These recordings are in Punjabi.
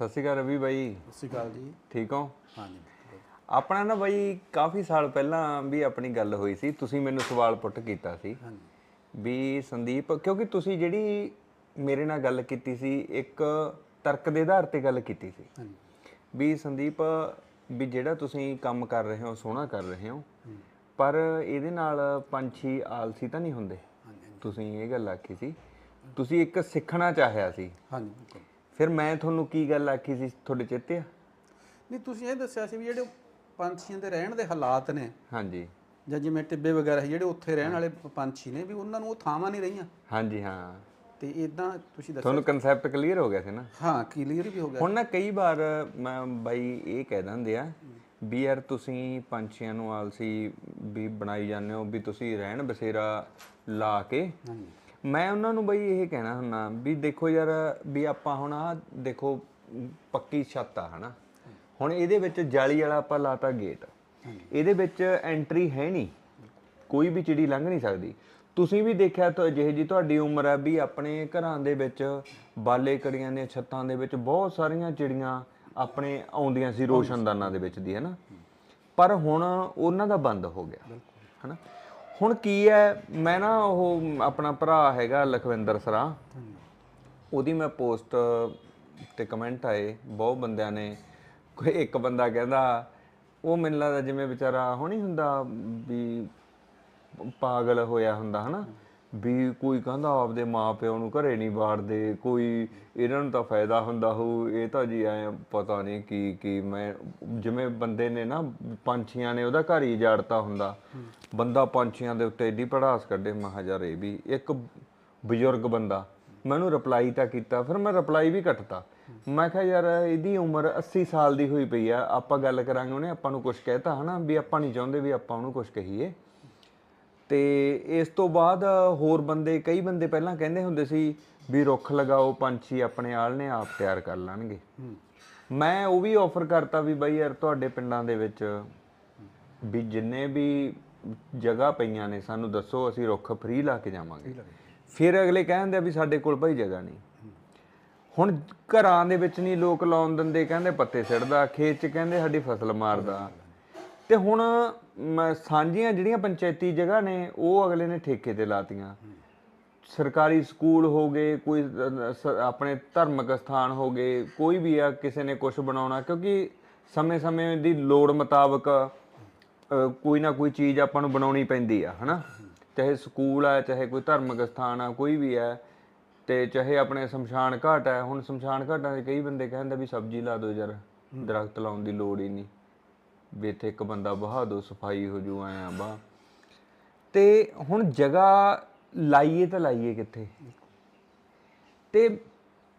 ਸਤਿ ਸ਼੍ਰੀ ਅਕਾਲ ਰਵੀ ਬਾਈ। ਸਤਿ ਸ਼੍ਰੀ ਅਕਾਲ ਜੀ। ਠੀਕ ਹੋ? ਹਾਂਜੀ ਆਪਣਾ ਨਾ ਬਾਈ ਕਾਫੀ ਸਾਲ ਪਹਿਲਾਂ ਵੀ ਆਪਣੀ ਗੱਲ ਹੋਈ ਸੀ ਤੁਸੀਂ ਮੈਨੂੰ ਸਵਾਲ ਪੁੱਟ ਕੀਤਾ ਸੀ ਹਾਂਜੀ। ਵੀ ਸੰਦੀਪ ਕਿਉਂਕਿ ਤੁਸੀਂ ਜਿਹੜੀ ਮੇਰੇ ਨਾਲ ਗੱਲ ਕੀਤੀ ਸੀ ਇੱਕ ਤਰਕ ਦੇ ਆਧਾਰ ਤੇ ਗੱਲ ਕੀਤੀ ਸੀ। ਹਾਂਜੀ। ਵੀ ਸੰਦੀਪ ਵੀ ਜਿਹੜਾ ਤੁਸੀਂ ਕੰਮ ਕਰ ਰਹੇ ਹੋ ਸੋਹਣਾ ਕਰ ਰਹੇ ਹੋ ਪਰ ਇਹਦੇ ਨਾਲ ਪੰਛੀ ਆਲਸੀ ਤਾਂ ਨਹੀਂ ਹੁੰਦੇ। ਤੁਸੀਂ ਇਹ ਗੱਲ ਆਖੀ ਸੀ। ਤੁਸੀਂ ਇੱਕ ਸਿੱਖਣਾ ਚਾਹਿਆ ਸੀ। ਹਾਂਜੀ ਫਿਰ ਮੈਂ ਤੁਹਾਨੂੰ ਕੀ ਗੱਲ ਆਖੀ ਸੀ ਤੁਹਾਡੇ ਚੇਤੇ ਆ? ਨਹੀਂ ਤੁਸੀਂ ਇਹ ਦੱਸਿਆ ਸੀ ਵੀ ਜਿਹੜੇ ਪੰਛੀਆਂ ਦੇ ਰਹਿਣ ਦੇ ਹਾਲਾਤ ਨੇ ਹਾਂਜੀ। ਜਾਂ ਜਿਵੇਂ ਟਿੱਬੇ ਵਗੈਰਾ ਜਿਹੜੇ ਉੱਥੇ ਰਹਿਣ ਵਾਲੇ ਪੰਛੀ ਨੇ ਵੀ ਉਹਨਾਂ ਨੂੰ ਉਹ ਥਾਵਾਂ ਨਹੀਂ ਰਹੀਆਂ। ਹਾਂਜੀ ਹਾਂ। ਤੇ ਇਦਾਂ ਤੁਸੀਂ ਦੱਸਿਆ ਤੁਹਾਨੂੰ ਕਨਸੈਪਟ ਕਲੀਅਰ ਹੋ ਗਿਆ ਸੀ ਨਾ? ਹਾਂ ਕਲੀਅਰ ਵੀ ਹੋ ਗਿਆ ਹੁਣ ਨਾ ਕਈ ਵਾਰ ਮੈਂ ਬਾਈ ਇਹ ਕਹਿ ਦਿੰਦੇ ਆ ਵੀ ਯਾਰ ਤੁਸੀਂ ਪੰਛੀਆਂ ਨੂੰ ਆਲਸੀ ਵੀ ਬਣਾਈ ਜਾਂਦੇ ਹੋ ਵੀ ਤੁਸੀਂ ਰਹਿਣ ਬਸੇਰਾ ਲਾ ਕੇ ਹਾਂਜੀ। ਮੈਂ ਉਹਨਾਂ ਨੂੰ ਬਈ ਇਹ ਕਹਿਣਾ ਹੁੰਨਾ ਵੀ ਦੇਖੋ ਯਾਰ ਵੀ ਆਪਾਂ ਹੁਣ ਆ ਦੇਖੋ ਪੱਕੀ ਛੱਤ ਆ ਹਨਾ? ਹੁਣ ਇਹਦੇ ਵਿੱਚ ਜਾਲੀ ਵਾਲਾ ਆਪਾਂ ਲਾਤਾ ਗੇਟ ਇਹਦੇ ਵਿੱਚ ਐਂਟਰੀ ਹੈ ਨਹੀਂ। ਕੋਈ ਵੀ ਚਿੜੀ ਲੰਘ ਨਹੀਂ ਸਕਦੀ। ਤੁਸੀਂ ਵੀ ਦੇਖਿਆ ਤਾਂ ਜਿਹੇ ਜੀ ਤੁਹਾਡੀ ਉਮਰ ਹੈ ਵੀ ਆਪਣੇ ਘਰਾਂ ਦੇ ਵਿੱਚ ਬਾਲੇ ਕੜੀਆਂ ਦੀਆਂ ਛੱਤਾਂ ਦੇ ਵਿੱਚ ਬਹੁਤ ਸਾਰੀਆਂ ਚਿੜੀਆਂ ਆਪਣੇ ਆਉਂਦੀਆਂ ਸੀ ਰੋਸ਼ਨਦਾਨਾਂ ਦੇ ਵਿੱਚ ਦੀ ਹੈ ਨਾ ਪਰ ਹੁਣ ਉਹਨਾਂ ਦਾ ਬੰਦ ਹੋ ਗਿਆ। ਹਨਾ? ਹੁਣ ਕੀ ਹੈ? ਮੈਂ ਨਾ ਉਹ ਆਪਣਾ ਭਰਾ ਹੈਗਾ ਲਖਵਿੰਦਰ ਸਰਾ। ਉਹਦੀ ਮੈਂ ਪੋਸਟ ਤੇ ਕਮੈਂਟ ਆਏ, ਬਹੁਤ ਬੰਦਿਆਂ ਨੇ। ਕੋਈ ਇੱਕ ਬੰਦਾ ਕਹਿੰਦਾ, ਉਹ ਮੈਨੂੰ ਲੱਗਦਾ ਜਿਵੇਂ ਵਿਚਾਰਾ ਉਹ ਨਹੀਂ ਹੁੰਦਾ ਵੀ ਪਾਗਲ ਹੋਇਆ ਹੁੰਦਾ, ਹਨਾ? ਵੀ ਕੋਈ ਕਹਿੰਦਾ ਆਪਦੇ ਮਾਪਿਓ ਨੂੰ ਘਰੇ ਨਹੀਂ ਵਾੜਦੇ, ਕੋਈ ਇਹਨਾਂ ਨੂੰ ਤਾਂ ਫਾਇਦਾ ਹੁੰਦਾ ਹੋਊ ਇਹ ਤਾਂ ਜੀ ਐ ਪਤਾ ਨਹੀਂ ਕੀ ਕੀ ਮੈਂ, ਜਿਵੇਂ ਬੰਦੇ ਨੇ ਨਾ ਪੰਛੀਆਂ ਨੇ ਉਹਦਾ ਘਰ ਹੀ ਜਾੜਤਾ ਹੁੰਦਾ। ਬੰਦਾ ਪੰਛੀਆਂ ਦੇ ਉੱਤੇ ਏਡੀ ਪੜਾਸ ਕੱਢੇ, ਮੈਂ ਕਿਹਾ ਯਾਰ ਇਹ ਵੀ ਇੱਕ ਬਜ਼ੁਰਗ ਬੰਦਾ। ਮੈਂ ਉਹਨੂੰ ਰਿਪਲਾਈ ਤਾਂ ਕੀਤਾ, ਫਿਰ ਮੈਂ ਰਿਪਲਾਈ ਵੀ ਕੱਟਤਾ। ਮੈਂ ਕਿਹਾ ਯਾਰ ਇਹਦੀ ਉਮਰ 80 ਸਾਲ ਦੀ ਹੋਈ ਪਈ ਆ, ਆਪਾਂ ਗੱਲ ਕਰਾਂਗੇ ਉਹਨੇ, ਆਪਾਂ ਨੂੰ ਕੁਝ ਕਹਿਤਾ ਹਨਾ, ਵੀ ਆਪਾਂ ਨਹੀਂ ਚਾਹੁੰਦੇ ਵੀ ਆਪਾਂ ਉਹਨੂੰ ਕੁਝ ਕਹੀਏ। ਤੇ ਇਸ ਤੋਂ ਬਾਅਦ ਹੋਰ ਬੰਦੇ ਕਈ ਬੰਦੇ ਪਹਿਲਾਂ ਕਹਿੰਦੇ ਹੁੰਦੇ ਸੀ ਵੀ ਰੁੱਖ ਲਗਾਓ ਪੰਛੀ ਆਪਣੇ ਆਲਣੇ ਆਪ ਤਿਆਰ ਕਰ ਲੈਣਗੇ। ਮੈਂ ਉਹ ਵੀ ਆਫਰ ਕਰਤਾ ਵੀ ਬਾਈ ਯਾਰ ਤੁਹਾਡੇ ਪਿੰਡਾਂ ਦੇ ਵਿੱਚ ਵੀ ਜਿੰਨੇ ਵੀ ਜਗ੍ਹਾ ਪਈਆਂ ਨੇ ਸਾਨੂੰ ਦੱਸੋ ਅਸੀਂ ਰੁੱਖ ਫ੍ਰੀ ਲਾ ਕੇ ਜਾਵਾਂਗੇ। ਫਿਰ ਅਗਲੇ ਕਹਿੰਦੇ ਆ ਵੀ ਸਾਡੇ ਕੋਲ ਭਾਈ ਜਗ੍ਹਾ ਨਹੀਂ। ਹੁਣ ਘਰਾਂ ਦੇ ਵਿੱਚ ਨਹੀਂ ਲੋਕ ਲਾਉਣ ਦਿੰਦੇ ਕਹਿੰਦੇ ਪੱਤੇ ਸਿੱਟਦਾ ਖੇਤ 'ਚ ਕਹਿੰਦੇ ਸਾਡੀ ਫਸਲ ਮਾਰਦਾ। ਤੇ ਹੁਣ ਮ- ਸਾਂਝੀਆਂ ਜਿਹੜੀਆਂ ਪੰਚਾਇਤੀ ਜਗ੍ਹਾ ਨੇ ਉਹ ਅਗਲੇ ਨੇ ਠੇਕੇ ਤੇ ਲਾਤੀਆਂ। ਸਰਕਾਰੀ ਸਕੂਲ ਹੋ ਗਏ ਕੋਈ ਅ, ਸ- ਆਪਣੇ ਧਾਰਮਿਕ ਸਥਾਨ ਹੋ ਗਏ ਕੋਈ ਵੀ ਆ ਕਿਸੇ ਨੇ ਕੁਝ ਬਣਾਉਣਾ ਕਿਉਂਕਿ ਸਮੇਂ-ਸਮੇਂ ਦੀ ਲੋੜ ਮੁਤਾਬਕ ਅ, ਕੋਈ ਨਾ ਕੋਈ ਚੀਜ਼ ਆਪਾਂ ਨੂੰ ਬਣਾਉਣੀ ਪੈਂਦੀ ਆ ਹਨਾ? ਚਾਹੇ ਸਕੂਲ ਆ ਚਾਹੇ ਕੋਈ ਧਾਰਮਿਕ ਸਥਾਨ ਆ ਕੋਈ ਵੀ ਆ ਤੇ ਚਾਹੇ ਆਪਣੇ ਸ਼ਮਸ਼ਾਨ ਘਾਟ ਹੈ ਹੁਣ ਸ਼ਮਸ਼ਾਨ ਘਾਟਾਂ 'ਚ ਕਈ ਬੰਦੇ ਕਹਿੰਦੇ ਵੀ ਸਬਜ਼ੀ ਲਾ ਦਿਓ ਯਾਰ ਦਰਖਤ ਲਾਉਣ ਦੀ ਲੋੜ ਹੀ ਨਹੀਂ। ਵੀ ਇੱਥੇ ਇੱਕ ਬੰਦਾ ਬਹਾ ਦਿਓ ਸਫ਼ਾਈ ਹੋ ਜੂ ਐਂ ਆ ਬਾ। ਤੇ ਹੁਣ ਜਗ੍ਹਾ ਲਾਈਏ ਤਾਂ ਲਾਈਏ ਕਿੱਥੇ? ਤੇ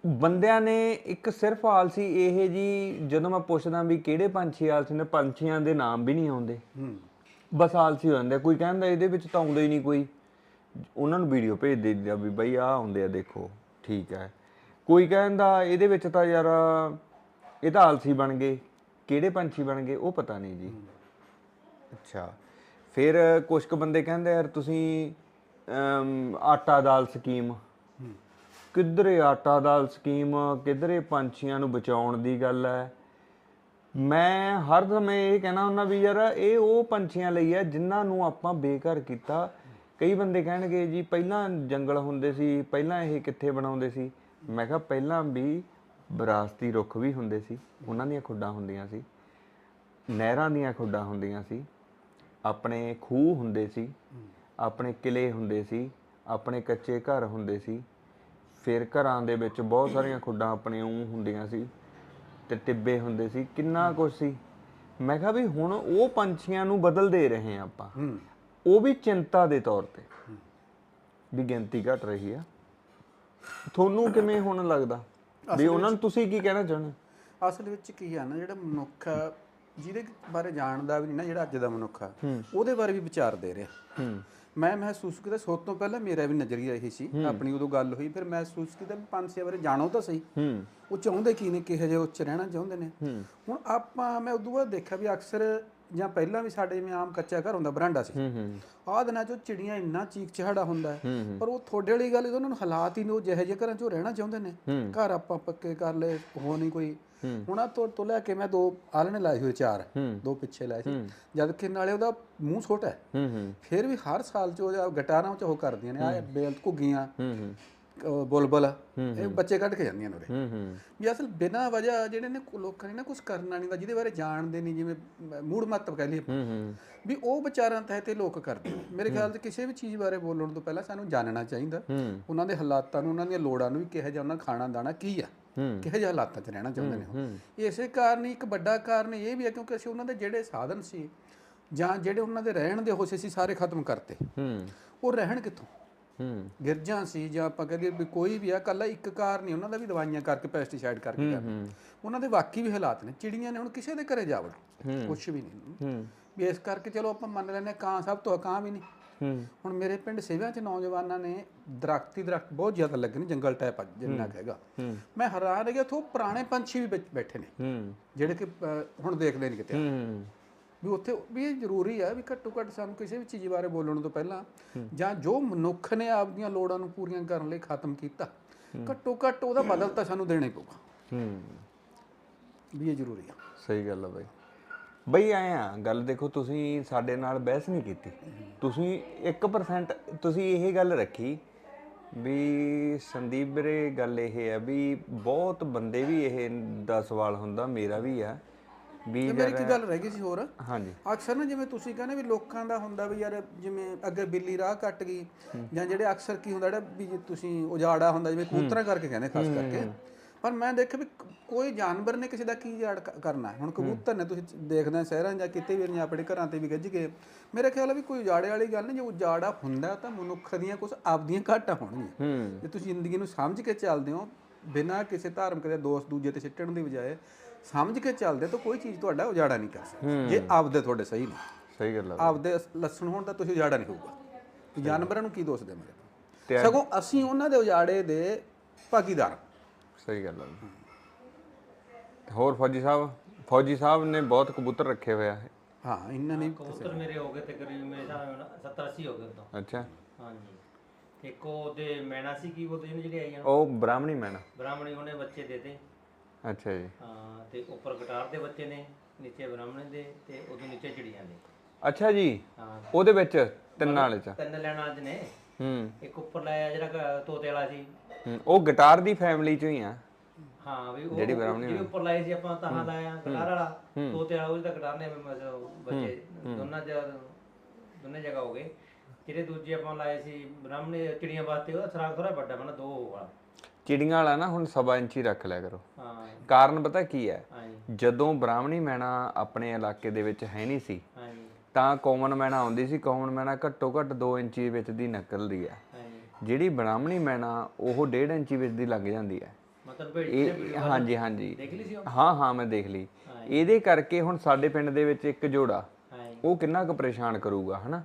ਬੰਦਿਆਂ ਨੇ ਇੱਕ ਸਿਰਫ ਆਲਸੀ ਇਹ ਜੀ ਜਦੋਂ ਮੈਂ ਪੁੱਛਦਾ ਵੀ ਕਿਹੜੇ ਪੰਛੀ ਆਲਸੀ ਨੇ ਪੰਛੀਆਂ ਦੇ ਨਾਮ ਵੀ ਨਹੀਂ ਆਉਂਦੇ। ਬਸ ਆਲਸੀ ਹੋ ਜਾਂਦੇ ਕੋਈ ਕਹਿੰਦਾ ਇਹਦੇ ਵਿੱਚ ਤਾਂ ਆਉਂਦਾ ਹੀ ਨਹੀਂ ਕੋਈ। ਉਹਨਾਂ ਨੂੰ ਵੀਡੀਓ ਭੇਜ ਦਿੰਦਾ ਵੀ ਬਈ ਆਹ ਆਉਂਦੇ ਆ ਦੇਖੋ ਠੀਕ ਹੈ। ਕੋਈ ਕਹਿੰਦਾ ਇਹਦੇ ਵਿੱਚ ਤਾਂ ਯਾਰ ਇਹ ਤਾਂ ਆਲਸੀ ਬਣ ਗਏ। ਕਿਹੜੇ ਪੰਛੀ ਬਣ ਗਏ ਉਹ ਪਤਾ ਨਹੀਂ ਜੀ। ਅੱਛਾ। ਫਿਰ ਕੁਝ ਕੁ ਬੰਦੇ ਕਹਿੰਦੇ ਯਾਰ ਤੁਸੀਂ ਅਮ, ਆਟਾ ਦਾਲ ਸਕੀਮ। ਕਿੱਧਰੇ ਆਟਾ ਦਾਲ ਸਕੀਮ ਕਿੱਧਰੇ ਪੰਛੀਆਂ ਨੂੰ ਬਚਾਉਣ ਦੀ ਗੱਲ ਹੈ। ਮੈਂ ਹਰ ਸਮੇਂ ਇਹ ਕਹਿਣਾ ਹੁੰਦਾ ਵੀ ਯਾਰ ਇਹ ਉਹ ਪੰਛੀਆਂ ਲਈ ਹੈ ਜਿਨ੍ਹਾਂ ਨੂੰ ਆਪਾਂ ਬੇਘਰ ਕੀਤਾ। ਕਈ ਬੰਦੇ ਕਹਿਣਗੇ ਜੀ ਪਹਿਲਾਂ ਜੰਗਲ ਹੁੰਦੇ ਸੀ ਪਹਿਲਾਂ ਇਹ ਕਿੱਥੇ ਬਣਾਉਂਦੇ ਸੀ। ਮੈਂ ਕਿਹਾ ਪਹਿਲਾਂ ਵੀ ਵਿਰਾਸਤੀ ਰੁੱਖ ਵੀ ਹੁੰਦੇ ਸੀ ਉਹਨਾਂ ਦੀਆਂ ਖੁੱਡਾਂ ਹੁੰਦੀਆਂ ਸੀ ਨਹਿਰਾਂ ਦੀਆਂ ਖੁੱਡਾਂ ਹੁੰਦੀਆਂ ਸੀ ਆਪਣੇ ਖੂਹ ਹੁੰਦੇ ਸੀ ਆਪਣੇ ਕਿਲੇ ਹੁੰਦੇ ਸੀ ਆਪਣੇ ਕੱਚੇ ਘਰ ਹੁੰਦੇ ਸੀ ਫਿਰ ਘਰਾਂ ਦੇ ਵਿੱਚ ਬਹੁਤ ਸਾਰੀਆਂ ਖੁੱਡਾਂ ਆਪਣੇ ਉਹ ਹੁੰਦੀਆਂ ਸੀ ਤੇ ਟਿੱਬੇ ਹੁੰਦੇ ਸੀ ਕਿੰਨਾ ਕੁਝ ਸੀ। ਮੈਂ ਕਿਹਾ ਵੀ ਹੁਣ ਉਹ ਪੰਛੀਆਂ ਨੂੰ ਬਦਲ ਦੇ ਰਹੇ ਆ ਆਪਾਂ। ਉਹ ਵੀ ਚਿੰਤਾ ਦੇ ਤੌਰ ਤੇ। ਵੀ ਗਿਣਤੀ ਘਟ ਰਹੀ ਆ। ਤੁਹਾਨੂੰ ਕਿਵੇਂ ਹੁਣ ਲੱਗਦਾ? ਵੀ ਉਹਨਾਂ ਨੂੰ ਤੁਸੀਂ ਕੀ ਕਹਿਣਾ ਚਾਹੁੰਦੇ ਅਸਲ ਵਿੱਚ ਕੀ ਆ ਨਾ ਜਿਹੜਾ ਮਨੁੱਖ ਜਿਹਦੇ ਬਾਰੇ ਜਾਣਦਾ ਵੀ ਨਹੀਂ ਨਾ ਜਿਹੜਾ ਅੱਜ ਦਾ ਮਨੁੱਖ ਆ ਉਹਦੇ ਬਾਰੇ ਵੀ ਵਿਚਾਰ ਦੇ ਰਿਹਾ। ਮੈਂ ਮਹਿਸੂਸ ਕੀਤਾ ਸੋਚ ਤੋਂ ਪਹਿਲਾਂ ਮੇਰਾ ਵੀ ਨਜ਼ਰੀਆ ਇਹੀ ਸੀ ਆਪਣੀ ਉਦੋਂ ਗੱਲ ਹੋਈ ਫਿਰ ਮਹਿਸੂਸ ਕੀਤਾ ਵੀ ਪੰਛੀਆਂ ਬਾਰੇ ਜਾਣੋ ਤਾਂ ਸਹੀ। ਉਹ ਚਾਹੁੰਦੇ ਕੀ ਨੇ ਕਿਹੋ ਜਿਹੇ ਉੱਚ ਰਹਿਣਾ ਚਾਹੁੰਦੇ ਨੇ। ਹੁਣ ਆਪਾਂ ਮੈਂ ਉਦੋਂ ਬਾਅਦ ਦੇਖਿਆ ਵੀ ਅਕਸਰ ਜਾਂ ਪਹਿਲਾਂ ਵੀ ਸਾਡੇ ਜਿਵੇਂ ਆਮ ਕੱਚਾ ਘਰ ਹੁੰਦਾ ਬਰਾਂਡਾ ਸੀ। ਹੂੰ ਹੂੰ। ਆਹ ਦਿਨਾਂ ਚੋਂ ਚਿੜੀਆਂ ਇੰਨਾ ਚੀਕ ਚਿਹਾੜਾ ਹੁੰਦਾ ਹੈ। ਪਰ ਉਹ ਤੁਹਾਡੇ ਵਾਲੀ ਗੱਲ ਉਹਨਾਂ ਨੂੰ ਹਾਲਾਤ ਹੀ ਨੇ ਉਹ ਜਿਹੇ ਜਿਹੇ ਘਰਾਂ 'ਚ ਰਹਿਣਾ ਚਾਹੁੰਦੇ ਨੇ। ਘਰ ਆਪਾਂ ਪੱਕੇ ਕਰ ਲਏ ਉਹ ਨਹੀਂ ਕੋਈ। ਹੁਣ ਆ ਤੋਂ ਤੋਂ ਲੈ ਕੇ ਮੈਂ ਦੋ ਆਲਣੇ ਲਾਏ ਹੋਏ ਚਾਰ। ਦੋ ਪਿੱਛੇ ਲਾਏ ਸੀ। ਜਦ ਕਿ ਨਾਲੇ ਉਹਦਾ ਮੂੰਹ ਛੋਟਾ ਹੈ। ਹੂੰ ਹੂੰ। ਫਿਰ ਵੀ ਹਰ ਸਾਲ ਚ ਉਹ ਗਟਾਰਾਂ ਚ ਉਹ ਕਰਦੀਆਂ ਨੇ ਆ ਬੇਲ ਘੁੱਗੀਆਂ। ਹੂੰ ਹੂੰ। ਬੁਲਬੁਲ ਇਹ ਬੱਚੇ ਕੱਢ ਕੇ ਜਾਂਦੀਆਂ ਨੇ ਉਰੇ। ਹੂੰ ਹੂੰ। ਵੀ ਅਸਲ ਬਿਨਾਂ ਵਜ੍ਹਾ ਜਿਹੜੇ ਨੇ ਕੋ- ਲੋਕਾਂ ਨੇ ਨਾ ਕੁਝ ਕਰਨਾ ਨਹੀਂ ਦਾ ਜਿਹਦੇ ਬਾਰੇ ਜਾਣਦੇ ਨਹੀਂ ਜਿਵੇਂ ਮੂੜ ਮੱਤਵ ਕਹਿ ਲਈਏ। ਆਪਾਂ। ਹੂੰ ਹੂੰ। ਵੀ ਉਹ ਵਿਚਾਰਾਂ ਤਹਿ ਤੇ ਲੋਕ ਕਰਦੇ ਨੇ। ਮੇਰੇ ਖਿਆਲ 'ਚ ਕਿਸੇ ਵੀ ਚੀਜ਼ ਬਾਰੇ ਬੋਲਣ ਤੋਂ ਪਹਿਲਾਂ ਸਾਨੂੰ ਜਾਣਨਾ ਚਾਹੀਦਾ। ਹੂੰ। ਉਹਨਾਂ ਦੇ ਹਾਲਾਤਾਂ ਨੂੰ ਉਹਨਾਂ ਦੀਆਂ ਲੋੜਾਂ ਨੂੰ ਵੀ ਕਿਹੋ ਜਿਹਾ ਉਹਨਾਂ ਦਾ ਖਾਣਾ ਦਾਣਾ ਕੀ ਆ। ਹੂੰ। ਕਿਹੋ ਜਿਹੇ ਹਾਲਾਤਾਂ 'ਚ ਰਹਿਣਾ ਚਾਹੁੰਦੇ ਨੇ ਉਹ। ਇਸੇ ਕਾਰਨ ਹੀ ਇੱਕ ਵੱਡਾ ਕਾਰਨ ਇਹ ਵੀ ਹੈ ਕਿਉਂਕਿ ਅਸੀਂ ਉਹਨਾਂ ਦੇ ਜਿਹੜੇ ਸਾਧਨ ਸੀ ਜਾਂ ਜਿਹੜੇ ਉਹਨਾਂ ਦੇ ਰਹਿਣ ਦੇ ਹੋਸੇ ਸੀ ਸਾਰੇ ਖਤਮ ਕਰਤੇ। ਹੂੰ। ਉਹ ਰਹਿਣ ਕਿੱਥੋਂ? ਹੂੰ। ਗਿਰਜਾਂ ਸੀ ਜਾਂ ਆਪਾਂ ਕਹੀਏ ਵੀ ਕੋਈ ਵੀ ਆ ਕੱਲਾ ਇੱਕ ਕਾਰ ਨਹੀਂ ਉਹਨਾਂ ਦਾ ਵੀ ਦਵਾਈਆਂ ਕਰਕੇ ਪੈਸਟੀਸਾਈਡ ਕਰਕੇ ਕਰਨਾ। ਉਹਨਾਂ ਦੇ ਵਾਕੀ ਵੀ ਹਾਲਾਤ ਨੇ। ਚਿੜੀਆਂ ਨੇ ਹੁਣ ਕਿਸੇ ਦੇ ਘਰੇ ਜਾਵੜ ਕੁਝ ਵੀ ਨਹੀਂ। ਹੂੰ। ਵੀ ਇਸ ਕਰਕੇ ਚਲੋ ਆਪਾਂ ਮੰਨ ਹਾਂ ਕਾਂ ਸਭ ਤੋਂ ਕਾਂ ਵੀ ਨਹੀਂ। ਹੂੰ। ਹੁਣ ਮੇਰੇ ਪਿੰਡ ਸੇਵਿਆਂ ਚ ਨੌਜਵਾਨਾਂ ਨੇ ਦਰਖਤੀ ਦਰਖਤ ਬਹੁਤ ਜ਼ਿਆਦਾ ਲੱਗੇ ਨੇ ਜੰਗਲ ਟਾਈਪ ਜਿੰਨਾ ਹੈਗਾ। ਮੈਂ ਹੈਰਾਨ ਰਹਿ ਗਿਆ ਉਹ ਪੁਰਾਣੇ ਪੰਛੀ ਵੀ ਵਿੱਚ ਬੈਠੇ ਨੇ। ਜਿਹੜੇ ਕਿ ਹੁਣ ਦੇਖਦੇ ਨਹੀਂ ਕਿਤੇ। ਵੀ ਉੱਥੇ ਵੀ ਇਹ ਜ਼ਰੂਰੀ ਹੈ ਵੀ ਘੱਟੋ ਘੱਟ ਸਾਨੂੰ ਕਿਸੇ ਵੀ ਚੀਜ਼ ਬਾਰੇ ਬੋਲਣ ਤੋਂ ਪਹਿਲਾਂ ਜਾਂ ਜੋ ਮਨੁੱਖ ਨੇ ਆਪਦੀਆਂ ਲੋੜਾਂ ਨੂੰ ਪੂਰੀਆਂ ਕਰਨ ਲਈ ਖਤਮ ਕੀਤਾ ਘੱਟੋ ਘੱਟ ਉਹਦਾ ਬਦਲ ਤਾਂ ਸਾਨੂੰ ਦੇਣਾ ਹੀ ਪਊਗਾ। ਹੂੰ। ਵੀ ਇਹ ਜ਼ਰੂਰੀ ਆ। ਸਹੀ ਗੱਲ ਆ ਬਾਈ। ਬਈ ਆਏ ਆ ਗੱਲ ਦੇਖੋ ਤੁਸੀਂ ਸਾਡੇ ਨਾਲ ਬਹਿਸ ਨਹੀਂ ਕੀਤੀ। ਤੁਸੀਂ 1% ਤੁਸੀਂ ਇਹ ਗੱਲ ਰੱਖੀ ਵੀ ਸੰਦੀਪ ਵੀਰੇ ਗੱਲ ਇਹ ਹੈ ਵੀ ਬਹੁਤ ਬੰਦੇ ਵੀ ਇਹ ਦਾ ਸਵਾਲ ਹੁੰਦਾ ਮੇਰਾ ਵੀ ਆ। ਵੀ ਤੇ ਮੇਰੀ ਇੱਕ ਗੱਲ ਰਹਿ ਗਈ ਸੀ ਹੋਰ। ਹਾਂਜੀ। ਅਕਸਰ ਨਾ ਜਿਵੇਂ ਤੁਸੀਂ ਕਹਿੰਦੇ ਵੀ ਲੋਕਾਂ ਦਾ ਹੁੰਦਾ ਵੀ ਯਾਰ ਜਿਵੇਂ ਅੱਗੇ ਬਿੱਲੀ ਰਾਹ ਕੱਟ ਗਈ ਜਾਂ ਜਿਹੜੇ ਅਕਸਰ ਕੀ ਹੁੰਦਾ ਜਿਹੜਾ ਵੀ ਤੁਸੀਂ ਉਜਾੜਾ ਹੁੰਦਾ ਜਿਵੇਂ ਕਬੂਤਰਾਂ ਕਰਕੇ ਕਹਿੰਦੇ ਖਾਸ ਕਰਕੇ। ਪਰ ਮੈਂ ਦੇਖਿਆ ਵੀ ਕੋਈ ਜਾਨਵਰ ਨੇ ਕਿਸੇ ਦਾ ਕੀ ਉਜਾੜ ਕ- ਕਰਨਾ। ਹੁਣ ਕਬੂਤਰ ਨੇ ਤੁਸੀਂ ਦੇਖਦੇ ਸ਼ਹਿਰਾਂ ਜਾਂ ਕਿਤੇ ਵੀ ਜਾਂ ਆਪਣੇ ਘਰਾਂ ਤੇ ਵੀ ਗੱਜ ਕੇ ਮੇਰੇ ਖਿਆਲ ਆ ਵੀ ਕੋਈ ਉਜਾੜੇ ਵਾਲੀ ਗੱਲ ਨਹੀਂ ਜੇ ਉਜਾੜਾ ਹੁੰਦਾ ਤਾਂ ਮਨੁੱਖ ਦੀਆਂ ਕੁਝ ਆਪਦੀਆਂ ਘਾਟਾਂ ਹੋਣਗੀਆਂ। ਜੇ ਤੁਸੀਂ ਜ਼ਿੰਦਗੀ ਨੂੰ ਸਮਝ ਕੇ ਚੱਲਦੇ ਹੋ ਬਿਨਾਂ ਕਿਸੇ ਧਾਰਮਿਕ ਦੇ ਦੋਸਤ ਦੂਜੇ ਤੇ ਸਿੱਟਣ ਦੀ ਬਜਾਏ ਸਮਝ ਕੇ ਚੱਲਦੇ ਤਾਂ ਕੋਈ ਚੀਜ਼ ਤੁਹਾਡਾ ਉਜਾੜਾ ਨਹੀਂ ਕਰ ਸਕਦੀ। ਜੇ ਆਪਦੇ ਤੁਹਾਡੇ ਸਹੀ ਨੇ। ਸਹੀ ਗੱਲ ਆ। ਆਪਦੇ ਲੱਛਣ ਹੋਣ ਤਾਂ ਤੁਸੀਂ ਉਜਾੜਾ ਨਹੀਂ ਹੋਊਗਾ। ਜਾਨਵਰਾਂ ਨੂੰ ਕੀ ਦੋਸ਼ ਦੇਵਾਂਗੇ ਤੇ ਸਗੋਂ ਅਸੀਂ ਉਹਨਾਂ ਦੇ ਉਜਾੜੇ ਦੇ ਭਾਗੀਦਾਰ। ਸਹੀ ਗੱਲ ਆ। ਹੋਰ ਫੌਜੀ ਸਾਹਿਬ? ਫੌਜੀ ਸਾਹਿਬ ਨੇ ਬਹੁਤ ਕਬੂਤਰ ਰੱਖੇ ਹੋਇਆ ਹੈ ਹਾਂ ਇਹਨਾਂ ਨੇ ਕਬੂਤਰ ਮੇਰੇ ਹੋ ਗਏ ਤਕਰੀਬਨ ਮੇਰੇ ਨਾਲ 70 80 ਹੋ ਗਏ ਉਦੋਂ। ਅੱਛਾ। ਹਾਂਜੀ। ਇੱਕ ਉਹਦੇ ਮੈਣਾ ਸੀ ਕੀ ਜਿਹਨੇ ਜਿਹੜੇ ਆਈਆਂ ਉਹ ਬ੍ਰਾਹਮਣੀ ਮੈਨ। ਬ੍ਰਾਹਮਣੀ ਉਹਨੇ ਬੱਚੇ ਦੇਤੇ ਅੱਛਾ ਜੀ। ਹਾਂ ਤੇ ਉੱਪਰ ਗਟਾਰ ਦੇ ਬੱਚੇ ਨੇ ਨੀਚੇ ਬ੍ਰਾਹਮਣੀ ਦੇ ਤੇ ਉਹਦੇ ਨੀਚੇ ਚਿੜੀਆਂ ਦੇ। ਅੱਛਾ ਜੀ। ਹਾਂ। ਉਹਦੇ ਵਿੱਚ ਤਿੰਨਾਂ ਵਾਲੇ ਚ? ਤਿੰਨ ਲੈਣਾ ਅੱਜ ਨੇ। ਹੂੰ। ਇੱਕ ਉੱਪਰ ਲਾਇਆ ਜਿਹੜਾ ਤੋਤੇ ਵਾਲਾ ਸੀ। ਹੂੰ, ਉਹ ਗਿਟਾਰ ਦੀ ਫੈਮਿਲੀ ਚੋਂ ਹੀ ਆ। ਹਾਂ ਵੀ ਉਹ ਜਿਹੜੇ ਉੱਪਰ ਲਾਏ ਸੀ ਆਪਾਂ ਤਾਂ ਲਾਇਆ ਗਟਾਰ ਵਾਲਾ। ਤੋਤੇ ਵਾਲਾ ਉਹਦੇ ਤਾਂ ਗਟਾਰ ਨੇ ਮਤਲਬ ਬੱਚੇ ਦੋਨਾਂ ਜਗ੍ਹਾ ਦੋਨੇ ਜਗ੍ਹਾ ਹੋ ਗਏ। ਜਿਹੜੇ ਦੂਜੇ ਆਪਾਂ ਲਾਏ ਸੀ ਬ੍ਰਾਹਮਣੀ ਚਿੜੀਆਂ ਵਾਸਤੇ ਉਹਦਾ ਸਰਾਖ ਥੋੜਾ ਵੱਡਾ ਬਣਾ ਦੋ ਵਾਲਾ। ਚਿੜੀਆਂ ਵਾਲਾ ਨਾ ਹੁਣ ਸਵਾ ਇੰਚੀ ਰੱਖ ਲਿਆ ਕਰੋ। ਹਾਂ। ਕਾਰਨ ਪਤਾ ਕੀ ਹੈ? ਜਦੋਂ ਬ੍ਰਾਹਮਣੀ ਮੈਣਾ ਆਪਣੇ ਇਲਾਕੇ ਦੇ ਵਿੱਚ ਹੈ ਨਹੀਂ ਸੀ ਤਾਂ ਕਾਮਨ ਮੈਣਾ ਆਉਂਦੀ ਸੀ ਕਾਮਨ ਮੈਣਾ ਘੱਟੋ ਘੱਟ 2 ਇੰਚੀ ਵਿੱਚ ਦੀ ਨਿਕਲਦੀ ਹੈ। ਜਿਹੜੀ ਬ੍ਰਾਹਮਣੀ ਮੈਣਾ ਉਹ 1.5 ਇੰਚੀ ਵਿੱਚ ਦੀ ਲੱਗ ਜਾਂਦੀ ਹੈ। ਮਤਲਬ ਭੇਡ ਇਹ ਹਾਂਜੀ ਹਾਂਜੀ। ਦੇਖ ਲਈ ਸੀ ਉਹ? ਹਾਂ ਹਾਂ ਮੈਂ ਦੇਖ ਲਈ। ਇਹਦੇ ਕਰਕੇ ਹੁਣ ਸਾਡੇ ਪਿੰਡ ਦੇ ਵਿੱਚ ਇੱਕ ਜੋੜਾ ਉਹ ਕਿੰਨਾ ਕੁ ਪਰੇਸ਼ਾਨ ਕਰੂਗਾ ਹਨਾ?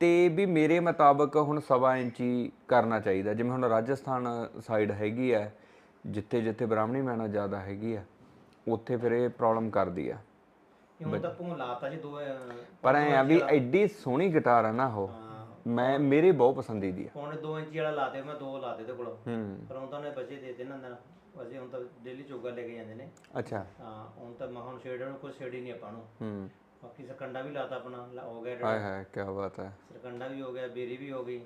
ਤੇ ਵੀ ਮੇਰੇ ਮੁਤਾਬਕ ਹੁਣ ਸਵਾ ਇੰਚੀ ਕਰਨਾ ਚਾਹੀਦਾ। ਜਿਵੇਂ ਹੁਣ ਰਾਜਸਥਾਨ ਸਾਈਡ ਹੈਗੀ ਆ ਜਿੱਥੇ ਜਿੱਥੇ ਬ੍ਰਾਹਮਣੀ ਮੈਨਾ ਜ਼ਿਆਦਾ ਹੈਗੀ ਆ ਉੱਥੇ ਫਿਰ ਇਹ ਪ੍ਰੋਬਲਮ ਕਰਦੀ ਆ। ਹੁਣ ਤਾਂ ਜੀ ਦੋ ਪਰ ਐ ਆ ਵੀ ਐਡੀ ਸੋਹਣੀ ਗਿਟਾਰ ਆ ਨਾ ਉਹ। ਮੈਂ ਮੇਰੇ ਬਹੁਤ ਪਸੰਦੀਦੀ ਆ। ਪੌਣੇ 2 ਇੰਚੀ ਵਾਲਾ ਲਾ ਦੇ ਮੈਂ ਦੋ ਲਾ ਦੇ ਤੇ ਕੋਲ। ਹੂੰ। ਪਰ ਹੁਣ ਤਾਂ ਉਹਨੇ ਬੱਚੇ ਦੇ ਦੇਣਾ ਨਾ ਅਸੀਂ ਹੁਣ ਤਾਂ ਡੇਲੀ ਚੋਗਾ ਲੈ ਕੇ ਜਾਂਦੇ ਨੇ। ਅੱਛਾ। ਹਾਂ ਹੁਣ ਤਾਂ ਮੈਂ ਹੁਣ ਸ਼ੇਡ ਨੂੰ ਕੋਈ ਸ਼ੇਡ ਹੀ ਨਹੀਂ ਆਪਾਂ ਨੂੰ। ਹੂੰ। ਬਾਕੀ ਸਰਕੰਡਾ ਵੀ ਲਾਤਾ ਆਪਣਾ ਲਾ- ਹੋ ਗਿਆ ਹਾਏ ਹਾਏ ਕੀ ਬਾਤ ਹੈ। ਸਰਕੰਡਾ ਵੀ ਹੋ ਗਿਆ ਬੇਰੀ ਵੀ ਹੋ ਗਈ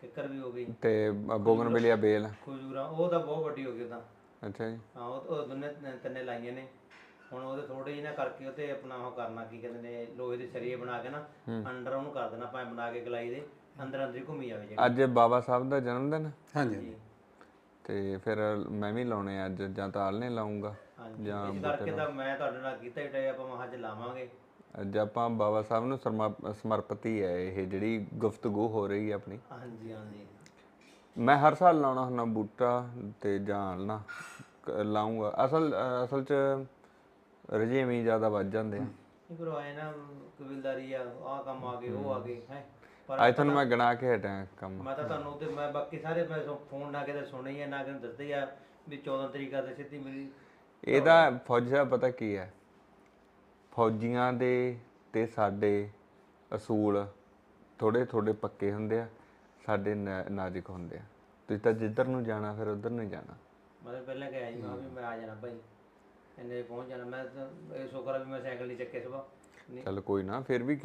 ਕਿੱਕਰ ਵੀ ਹੋ ਗਈ। ਤੇ ਬੋਗਨਵਿਲੀਆ ਬੇਲ। ਖਜੂਰਾ ਉਹ ਤਾਂ ਬਹੁਤ ਵੱਡੀ ਹੋ ਗਈ ਉਹ ਤਾਂ। ਅੱਛਾ ਜੀ। ਹਾਂ ਉਹ ਉਹ ਦੋਨੇ ਤਿੰਨ- ਤਿੰਨੇ ਲਾਈਆਂ ਨੇ। ਹੁਣ ਉਹਦੇ ਥੋੜੇ ਜਿਹੇ ਨਾ ਕਰਕੇ ਉਹਤੇ ਆਪਣਾ ਉਹ ਕਰਨਾ ਕੀ ਕਹਿੰਦੇ ਨੇ ਲੋਹੇ ਦੇ ਸਰੀਏ ਬਣਾ ਕੇ ਨਾ ਅੰਡਰ ਉਹਨੂੰ ਕਰ ਦੇਣਾ ਭਾਵੇਂ ਬਣਾ ਕੇ ਗਲਾਈ ਦੇ ਅੰਦਰ ਅੰਦਰ ਹੀ ਘੁੰਮੀ ਜਾਵੇ ਜਿਹੜੀ ਅੱਜ ਬਾਬਾ ਸਾਹਿਬ ਦਾ ਜਨਮ ਦਿਨ? ਹਾਂਜੀ ਹਾਂਜੀ। ਤੇ ਫਿਰ ਮੈਂ ਵੀ ਲਾਉਣੇ ਆ ਅੱਜ ਜਾਂ ਤਾਂ ਆਲਨੇ ਲਾਉਂਗਾ ਹਾਂਜੀ ਇਸ ਕਰਕੇ ਤਾਂ ਮੈਂ ਤੁਹਾਡੇ ਨਾਲ ਕੀਤਾ ਹੀ ਟਾਈ ਆਪਾਂ ਮਹਾਂ ਅੱਜ ਲਾਵਾਂਗੇ। ਅੱਜ ਆਪਾਂ ਬਾਬਾ ਸਾਹਿਬ ਨੂੰ ਸਮਰਪ- ਸਮਰਪਿਤ ਹੀ ਹੈ ਇਹ ਜਿਹੜੀ ਗੁਫ਼ਤਗੂ ਹੋ ਰਹੀ ਹੈ ਆਪਣੀ। ਹਾਂਜੀ ਹਾਂਜੀ। ਮੈਂ ਹਰ ਸਾਲ ਲਾਉਣਾ ਹੁੰਦਾ ਬੂਟਾ ਤੇ ਜਾਂ ਨਾ ਲਾਉਂਗਾ ਅਸਲ ਅਸਲ ਚ ਰਜੇਵੀਂ ਜ਼ਿਆਦਾ ਵੱਜ ਜਾਂਦੇ ਆ। ਇਹ ਆਏ ਨਾ ਕਬੀਲਦਾਰੀ ਆ ਆਹ ਕੰਮ ਆ ਗਏ ਉਹ ਆ ਗਏ ਹੈ। ਪਰ ਅੱਜ ਤੁਹਾਨੂੰ ਮੈਂ ਗਣਾ ਕੇ ਹਟਿਆ ਕੰਮ। ਮੈਂ ਤਾਂ ਤੁਹਾਨੂੰ ਤੇ ਮੈਂ ਬਾਕੀ ਸਾਰੇ ਮੈਂ ਫੋਨ ਨਾ ਕਿਤੇ ਸੁਣੇ ਹੀ ਆ ਨਾ ਕਿਤੇ ਦੱਸਦੇ ਆ ਵੀ 14 ਤਰੀਕ ਤੇ ਸਿੱਧੀ ਮੇਰੀ ਇਹਦਾ ਫੌਜੀ ਸਾਹਿਬ ਪਤਾ ਕੀ ਹੈ? ਫੌਜੀਆਂ ਦੇ ਤੇ ਸਾਡੇ ਅਸੂਲ ਥੋੜੇ ਥੋੜੇ ਪੱਕੇ ਹੁੰਦੇ ਆ ਸਾਡੇ ਨਾ- ਨਾਜ਼ੁਕ ਹੁੰਦੇ ਆ। ਤੁਸੀਂ ਤਾਂ ਜਿੱਧਰ ਨੂੰ ਜਾਣਾ ਫਿਰ ਉਧਰ ਨੂੰ ਹੀ ਜਾਣਾ। ਮਤਲਬ ਪਹਿਲਾਂ ਕਿਹਾ ਸੀ ਮੈਂ ਕਿਹਾ ਵੀ ਮੈਂ ਆ ਜਾਣਾ ਭਾਈ ਇੰਨੇ ਪਹੁੰਚ ਜਾਣਾ। ਮੈਂ ਤਾਂ ਇਹ ਸ਼ੁਕਰ ਆ ਵੀ ਮੈਂ ਸਾਈਕਲ ਨਹੀਂ ਚੱਕੇ ਸਵਾ ਚੱਲ ਕੋਈ ਨਾ ਫਿਰ ਵੀ